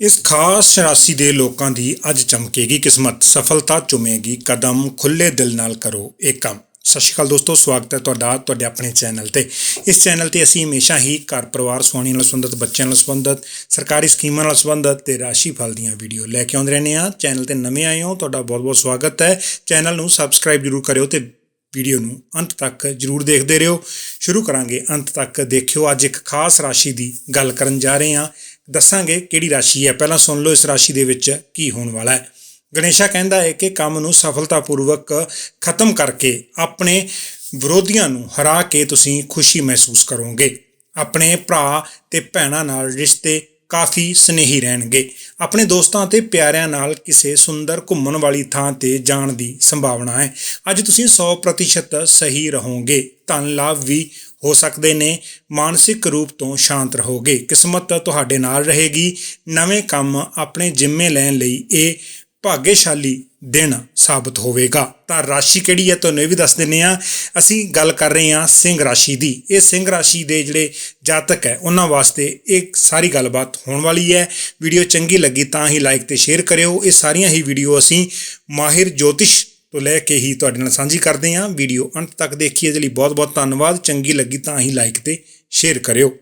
ਇਸ ਖਾਸ ਰਾਸ਼ੀ ਦੇ ਲੋਕਾਂ ਦੀ ਅੱਜ ਚਮਕੇਗੀ ਕਿਸਮਤ। ਸਫਲਤਾ ਚੁਮੇਗੀ, ਕਦਮ ਖੁੱਲੇ ਦਿਲ ਨਾਲ ਕਰੋ, ਇਹ ਕੰਮ। ਸਤਿ ਸ਼੍ਰੀ ਅਕਾਲ ਦੋਸਤੋ, ਸਵਾਗਤ ਹੈ ਤੁਹਾਡਾ, ਤੁਹਾਡੇ ਆਪਣੇ ਚੈਨਲ ਤੇ। ਇਸ ਚੈਨਲ ਤੇ ਅਸੀਂ ਹਮੇਸ਼ਾ ਹੀ ਘਰ ਪਰਿਵਾਰ ਸੁਹਾਣੀ ਨਾਲ ਸੰਬੰਧਿਤ, ਬੱਚਿਆਂ ਨਾਲ ਸੰਬੰਧਿਤ, ਸਰਕਾਰੀ ਸਕੀਮਾਂ ਨਾਲ ਸੰਬੰਧਿਤ ਤੇ ਰਾਸ਼ੀ ਫਲ ਦੀਆਂ ਵੀਡੀਓ ਲੈ ਕੇ ਆਉਂਦੇ ਰਹਿੰਦੇ ਹਾਂ। ਚੈਨਲ ਤੇ ਨਵੇਂ ਆਏ ਹੋ, ਤੁਹਾਡਾ ਬਹੁਤ-ਬਹੁਤ ਸਵਾਗਤ ਹੈ। ਚੈਨਲ ਨੂੰ ਸਬਸਕ੍ਰਾਈਬ ਜਰੂਰ ਕਰਿਓ ਤੇ ਵੀਡੀਓ ਨੂੰ ਅੰਤ ਤੱਕ ਜਰੂਰ ਦੇਖਦੇ ਰਹੋ। ਸ਼ੁਰੂ ਕਰਾਂਗੇ, ਅੰਤ ਤੱਕ ਦੇਖਿਓ। ਅੱਜ ਇੱਕ ਖਾਸ ਰਾਸ਼ੀ ਦੀ ਗੱਲ ਕਰਨ ਜਾ ਰਹੇ ਹਾਂ। ਦੱਸਾਂਗੇ ਕਿਹੜੀ ਰਾਸ਼ੀ ਹੈ। ਪਹਿਲਾਂ ਸੁਣ ਲਓ ਇਸ ਰਾਸ਼ੀ ਦੇ ਵਿੱਚ ਕੀ ਹੋਣ ਵਾਲਾ ਹੈ। ਗਣੇਸ਼ਾ ਕਹਿੰਦਾ ਹੈ ਕਿ ਕੰਮ ਨੂੰ ਸਫਲਤਾਪੂਰਵਕ ਖਤਮ ਕਰਕੇ ਆਪਣੇ ਵਿਰੋਧੀਆਂ ਨੂੰ ਹਰਾ ਕੇ ਤੁਸੀਂ ਖੁਸ਼ੀ ਮਹਿਸੂਸ ਕਰੋਗੇ। ਆਪਣੇ ਭਰਾ ਤੇ ਭੈਣਾਂ ਨਾਲ ਰਿਸ਼ਤੇ ਕਾਫੀ ਸਨੇਹੀ ਰਹਿਣਗੇ। ਆਪਣੇ ਦੋਸਤਾਂ ਤੇ ਪਿਆਰਿਆਂ ਨਾਲ ਕਿਸੇ ਸੁੰਦਰ ਘੁੰਮਣ ਵਾਲੀ ਥਾਂ ਤੇ ਜਾਣ ਦੀ ਸੰਭਾਵਨਾ ਹੈ। ਅੱਜ ਤੁਸੀਂ 100% ਸਹੀ ਰਹੋਗੇ। ਧਨ ਲਾਭ ਵੀ ਹੋ ਸਕਦੇ ਨੇ, ਮਾਨਸਿਕ ਰੂਪ ਤੋਂ ਸ਼ਾਂਤ ਰਹੋਗੇ। ਕਿਸਮਤ ਤੁਹਾਡੇ ਨਾਲ ਰਹੇਗੀ। ਨਵੇਂ ਕੰਮ ਆਪਣੇ ਜ਼ਿੰਮੇ ਲੈਣ ਲਈ ਇਹ ਭਾਗੇਸ਼ਾਲੀ ਦਿਨ ਸਾਬਤ ਹੋਵੇਗਾ। ਤਾਂ ਰਾਸ਼ੀ ਕਿਹੜੀ ਹੈ? ਤੁਹਾਨੂੰ ਇਹ ਵੀ ਦੱਸ ਦਿੰਨੇ ਆ ਅਸੀਂ ਗੱਲ ਕਰ ਰਹੇ ਹਾਂ ਸਿੰਘ ਰਾਸ਼ੀ ਦੀ। ਇਹ ਸਿੰਘ ਰਾਸ਼ੀ ਦੇ ਜਿਹੜੇ ਜਾਤਕ ਹੈ, ਉਹਨਾਂ ਵਾਸਤੇ ਇਹ ਸਾਰੀ ਗੱਲਬਾਤ ਹੋਣ ਵਾਲੀ ਹੈ। ਵੀਡੀਓ ਚੰਗੀ ਲੱਗੀ ਤਾਂ ਹੀ ਲਾਈਕ ਤੇ ਸ਼ੇਅਰ ਕਰਿਓ। ਇਹ ਸਾਰੀਆਂ ਹੀ ਵੀਡੀਓ ਅਸੀਂ ਮਾਹਿਰ ਜੋਤਿਸ਼ ਤੋਂ ਲੈ ਕੇ ਹੀ ਤੁਹਾਡੇ ਨਾਲ ਸਾਂਝੀ ਕਰਦੇ ਹਾਂ। ਵੀਡੀਓ ਅੰਤ ਤੱਕ ਦੇਖੀਏ। ਇਸ ਲਈ ਬਹੁਤ ਬਹੁਤ ਧੰਨਵਾਦ। ਚੰਗੀ ਲੱਗੀ ਤਾਂ ਹੀ ਲਾਈਕ ਤੇ ਸ਼ੇਅਰ ਕਰਿਓ।